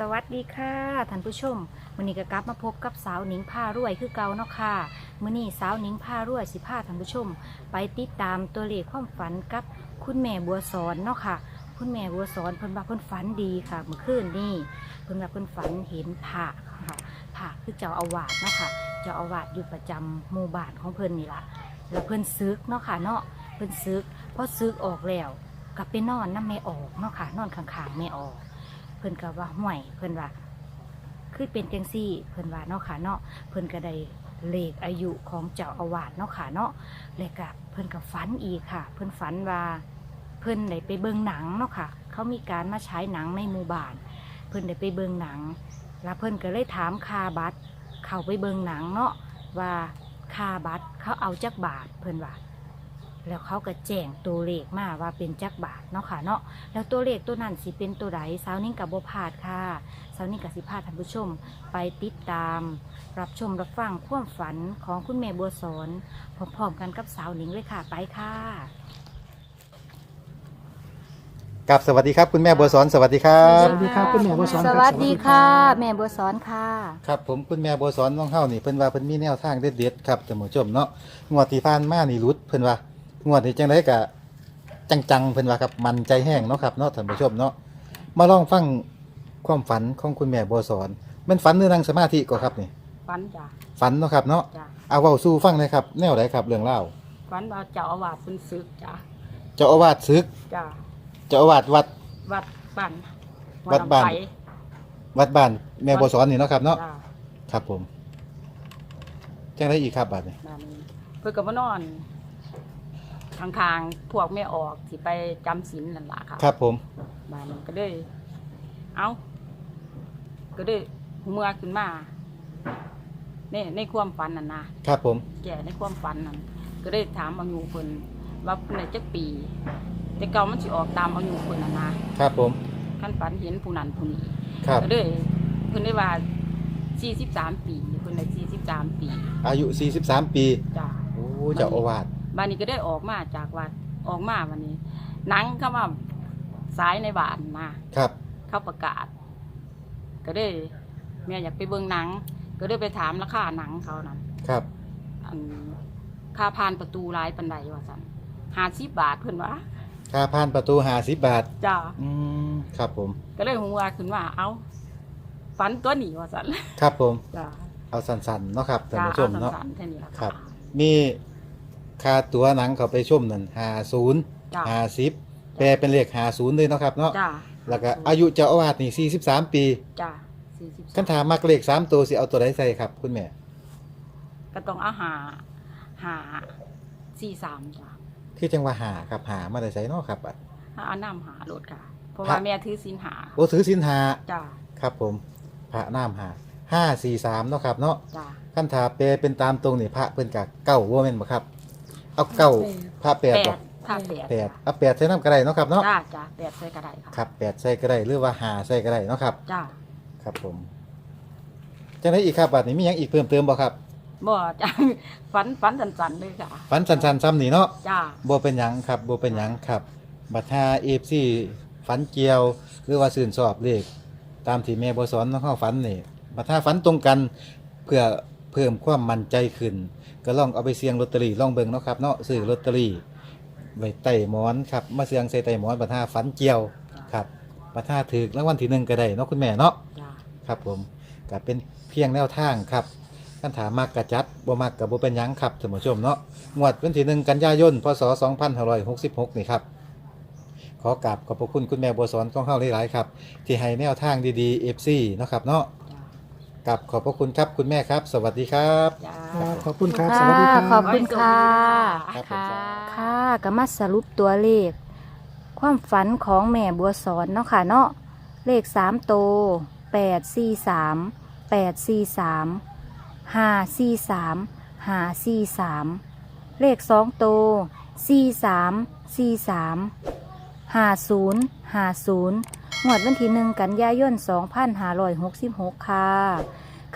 สวัสดีค่ะท่านผู้ชมมื้อนี้ก็กลับมาพบกับสาวหนิงผ้ารวยคือเก่าเนาะค่ะมื้อนี้สาวหนิงผ้ารวยสิพาท่านผู้ชม ไปติดตามตัวเลขความฝันกับคุณแม่บัวสอนเนาะค่ะ คุณแม่บัวสอนเพิ่นว่าเพิ่นฝันดีค่ะ เมื่อคืนนี้เพิ่นว่าเพิ่นฝันเห็นพระค่ะพระคือเจ้าอาวาสเนาะค่ะเจ้าอาวาสอยู่ประจำหมู่บ้านของเพิ่นนี่ล่ะแล้วเพิ่นซึกเนาะค่ะเนาะเพิ่นซึกพอซึกออกแล้วกลับไปนอนน้ำแม่ออกเนาะค่ะ นอนข้างๆแม่ออก เพิ่นก็ว่าห่วยเพิ่นว่าคือเป็นจังซี่เพิ่นว่าเนาะค่ะเนาะเพิ่นก็ได้เลขอายุของเจ้าอาวาสเนาะค่ะเนาะแล้วก็เพิ่นก็ฝันอีกค่ะ เพิ่นฝันว่าเพิ่นได้ไปเบิ่งหนังเนาะค่ะ เขามีการมาฉายหนังในหมู่บ้าน เพิ่นได้ไปเบิ่งหนัง แล้วเพิ่นก็เลยถามคาบัตรเขาไปเบิ่งหนังเนาะว่าคาบัตรเขาเอาจักบาทเพิ่นว่า แล้วเขาก็แจ้งตัวเลขมาว่าเป็นจักบาทเนาะค่ะเนาะแล้วตัวเลขตัวนั้นสิเป็นตัวใดสาวนิ่งกับบพลาดค่ะสาวนิ่งกับสิพาท่านผู้ชม ไปติดตาม รับชมรับฟังความฝันของคุณแม่บัวสอนพร้อมๆกันกับสาวนิ่งเลยค่ะไปค่ะกับสวัสดีครับคุณแม่บัวสอนสวัสดีครัสบวัสดีครับคุณแม่บัวสอนสครับวัสดีค่ะสวัสดีครับแม่บัวสอนค่ะครับผมคุณแม่บัวสอนน้องเฮานี่เพิ่นว่าเพิ่นมีแนวทางเด็ดๆครับท่านผู้ชมเนาะงวดที่ผ่านมานี่รุดเพิ่นว่า งวดนี้จังได๋ก็จังๆเพิ่นว่าครับมันใจแห้งเนาะครับเนาะท่านผู้ชมเนาะมาลองฟังความฝันของคุณแม่บัวสอนแมันฝันหรือนั่งสมาธิก็ครับนี่ฝันจ้ะฝันเนาะครับเนาะจ้ะเอาเว้าสู่ฟังหน่อยครับ แนวใดครับเรื่องเล่าวฝันว่าเจ้าอาวาสเป็นศึกจ้ะเจ้าอาวาสศึกจ้ะเจ้าอาวาสวัด วัดบ้านวัดบ้านไผ่วัดบ้านแม่บัวสอนนี่เนาะครับเนาะจ้ะครับผม จังไดอีกครับบัดนี้ นั่นเพื่อกับมานอน ข้างๆพวกแม่ออกสิไปจำศีลนั่นล่ะค่ะครับผม บ้านนี้ก็เลยเอ้า ก็เลยหูเมื่อขึ้นมาในในความฝันนั่นนะครับผม แก่ในความฝันนั่นก็ได้ถามอายุเพิ่นว่าเพิ่นได้จักปี แต่เก่ามันสิออกตามอายุเพิ่นนั่นนะครับผม ขั้นฝันเห็นผู้นั้นผู้นี้ ครับ ก็เลยเพิ่นได้ว่า 43 ปีเพิ่นได้43 ปีอายุ 43 ปีจ้าโอ้เจ้าอาวาส บ้านนี้ก็ได้ออกมาจากวัดออกมาวันนี้หนังเข้ามาสายในบ้านนะครับ เขาประกาศ ก็ได้แม่อยากไปเบิ่งหนัง ก็ได้ไปถามราคาหนังเขานั่นครับอันค่าผ่านประตูร้ายปันใดว่าซั่น50บาทเพิ่นว่าค่าผ่านประตู50บาทจ้าอืมครับผม ก็เลยหัวขึ้นว่า เอ้าฝันตัวหนีว่าซั่นครับผมจ้าเอาสั้นๆเนาะครับท่านจ้าผู้ชเอามเนาะสั้นๆแค่นี้ล่ะะครับ มี ค่าตั๋วหนังเขาไปชมนั่น50จ้า50แปลเป็นเลข50เลยเนาะครับเนาะจ้าแล้วก็อายุเจ้าอาวาสนี่43ปีจ้าสี่สิบคันถามมักเลข3ตัวสิเอาตัวใดใส่ครับ คุณแม่ก็ต้องเอาหาหาสี่สามจ้าคือจังว่าหาครับหามาได้ใส่เนาะครับอะ เอาน้ำหาโหลดค่ะ เพราะพระว่าแม่ถือศีลหาโอ้ถือสินหาจ้าครับผมพระน้ำหา543เนาะครับเนาะจ้าขั้นถาเปลเป็นตามตรงนี่พระเพิ่นกะเก้าว่าแม่นบ่ครับ เอาเก้าพระแปดแปบ่ดถ้าแปดแปดเอาแปดใส่น้ำก็ได้เนาะครับเนาะจ้าจ้าแปดใส่กระไดค่ะครับแปดใส่ก็ได้หรือว่าหาใส่ก็ได้เนาะครับ จ้าครับผมจังไดอีกครับบัดนี้มีหยังอีกเพิ่มเติมบ่ครับบ่จ้าฝันฝันสันๆเลยค่ะฝันสั้นๆซ้ำนี่เนาะ จ้าบ่เป็นหยังครับบ่เป็นหยังครับ บัดหา FC ฝันเกี่ยว หรือว่าสื่นสอบเลขตามที่แม่บ่สอนน้องเฮาฝันนี่บัดหาฝันตรงกันเพื่อเพิ่มความมั่นใจขึ้น ก็ลองเอาไปเสี่ยงลอตเตอรี่ลองเบิ่งเนาะครับเนาะซื้อลอตเตอรี่ไว้ใต้หมอนครับมาเสี่ยงใส่ใต้หมอนบัดหาฝันเกี่ยวครับบัดหาถูกรางวัลที่หนึ่งก็ได้เนาะคุณแม่เนาะจ้าครับผมก็เป็นเพียงแนวทางครับคันถามมากกระจัดบ่มากกับบ่เป็นหยังครับท่านผู้ชมเนาะงวดวันที่หนึ่งกันยายนพศ2566นี่ครับ ขอกราบขอบพระคุณคุณแม่บัวสอนของเฮาหลายๆครับ ที่ให้แนวทางดีๆ FC เนาะครับเนาะจ้า กับขอบพระคุณครับคุณแม่ครับ สวัสดีครับ จ้า ครับขอบคุณครับ สวัสดีครับ ขอบคุณค่ะ ครับผม ค่ะก็มาสรุปตัวเลข ความฝันของแม่บัวสอนเนาะค่ะเนาะเลขสามโตแปดสี่สามแปดสี่สามห้าสี่สามห้าสี่สามเลขสองโตสี่สามสี่สามห้าศูนย์ห้าศูนย์ งวดวันที่หนึ่งกันยายนสองพันห้าร้อยหกสิบหกค่ะ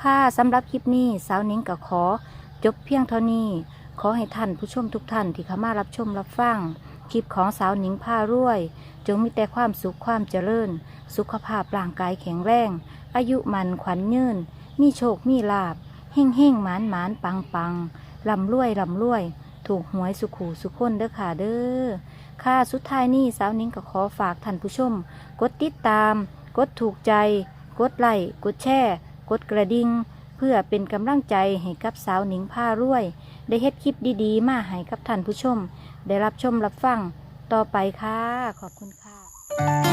ค่ะสำหรับคลิปนี้สาวนิ้งก็ขอ จบเพียงเท่านี้ ขอให้ท่านผู้ชมทุกท่านที่เข้ามารับชมรับฟัง คลิปของสาวนิ้งผ้ารวย จงมีแต่ความสุขความเจริญ สุขภาพร่างกายแข็งแรง อายุมันขวัญยืน มีโชคมีลาบเฮ่งเฮ่งหมานหมานปังปังลำรวยลำรวย ถูกหวยสุขูสุขคนเด้อค่ะเด้อ ค่ะสุดท้ายนี้สาวนิ้งก็ขอฝากท่านผู้ชม กดติดตาม กดถูกใจ กดไลค์กดแชร์กดกระดิ่งเพื่อเป็นกำลังใจให้กับสาวนิงผ้ารวย ได้เฮ็ดคลิปดีๆ มาให้กับท่านผู้ชม ได้รับชมรับฟังต่อไปค่ะ ขอบคุณค่ะ